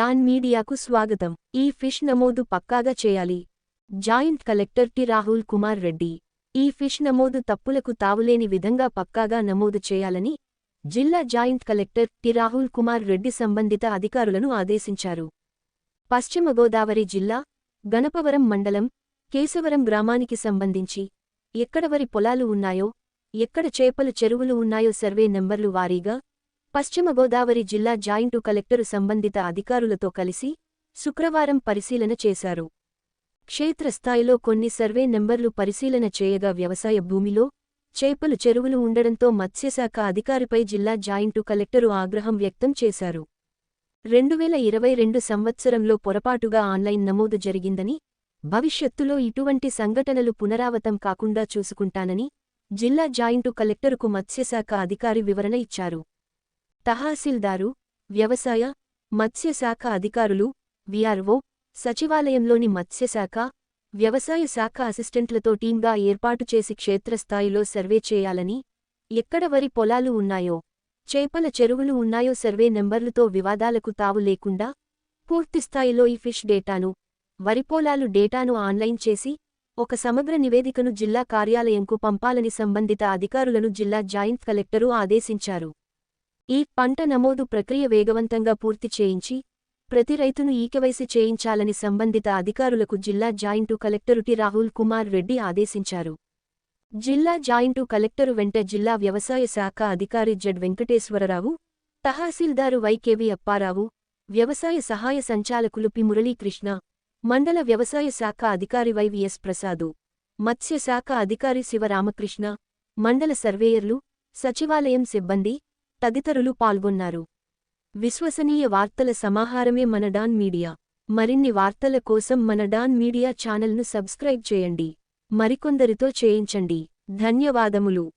Don మీడియాకు స్వాగతం. ఈ ఫిష్ నమోదు పక్కాగా చేయాలి. Joint collector T. Rahul Kumar Reddy. ఈ ఫిష్ నమోదు తప్పులకు తావులేని విధంగా పక్కాగా నమోదు చేయాలని జిల్లా joint collector T. Rahul Kumar Reddy సంబంధిత అధికారులను ఆదేశించారు. పశ్చిమ గోదావరి జిల్లా గణపవరం మండలం కేశవరం గ్రామానికి సంబంధించి ఎక్కడ వరి పొలాలు ఉన్నాయో ఎక్కడ చేపలు చెరువులు ఉన్నాయో సర్వే నెంబర్లు వారీగా పశ్చిమ గోదావరి జిల్లా జాయింటు కలెక్టరు సంబంధిత అధికారులతో కలిసి శుక్రవారం పరిశీలన చేశారు. క్షేత్రస్థాయిలో కొన్ని సర్వే నెంబర్లు పరిశీలన చేయగా వ్యవసాయ భూమిలో చేపలు చెరువులు ఉండడంతో మత్స్యశాఖ అధికారిపై జిల్లా జాయింటు కలెక్టరు ఆగ్రహం వ్యక్తం చేశారు. రెండువేల ఇరవై రెండు సంవత్సరంలో పొరపాటుగా ఆన్లైన్ నమోదు జరిగిందని భవిష్యత్తులో ఇటువంటి సంఘటనలు పునరావతం కాకుండా చూసుకుంటానని జిల్లా జాయింటు కలెక్టరుకు మత్స్యశాఖ అధికారి వివరణ ఇచ్చారు. తహసీల్దారు వ్యవసాయ మత్స్యశాఖ అధికారులు విఆర్ఓ సచివాలయంలోని మత్స్యశాఖ వ్యవసాయ శాఖ అసిస్టెంట్లతో టీంగా ఏర్పాటు చేసి క్షేత్రస్థాయిలో సర్వే చేయాలని ఎక్కడ వరి పొలాలు ఉన్నాయో చేపల చెరువులు ఉన్నాయో సర్వే నెంబర్లుతో వివాదాలకు తావు లేకుండా పూర్తిస్థాయిలో ఈ ఫిష్ డేటాను వరిపోలాలు డేటాను ఆన్లైన్ చేసి ఒక సమగ్ర నివేదికను జిల్లా కార్యాలయంకు పంపాలని సంబంధిత అధికారులను జిల్లా జాయింట్ కలెక్టరు ఆదేశించారు. ఈ పంట నమోదు ప్రక్రియ వేగవంతంగా పూర్తి చేయించి ప్రతి రైతును ఈకవైసి చేయించాలని సంబంధిత అధికారులకు జిల్లా joint collector T Rahul Kumar Reddy ఆదేశించారు. జిల్లా జాయింటు కలెక్టరు వెంట జిల్లా వ్యవసాయ శాఖ అధికారి జడ్ వెంకటేశ్వరరావు తహసీల్దారు వైకెవి అప్పారావు వ్యవసాయ సహాయ సంచాలకులు పి మురళీకృష్ణ మండల వ్యవసాయ శాఖ అధికారి వైవిఎస్ ప్రసాదు మత్స్యశాఖ అధికారి శివరామకృష్ణ మండల సర్వేయర్లు సచివాలయం సిబ్బంది తదితరులు పాల్గొన్నారు. విశ్వసనీయ వార్తల సమాహారమే మన డాన్ మీడియా. మరిన్ని వార్తల కోసం మన డాన్ మీడియా ఛానల్ను సబ్స్క్రైబ్ చేయండి. మరికొందరితో చేయించండి. ధన్యవాదములు.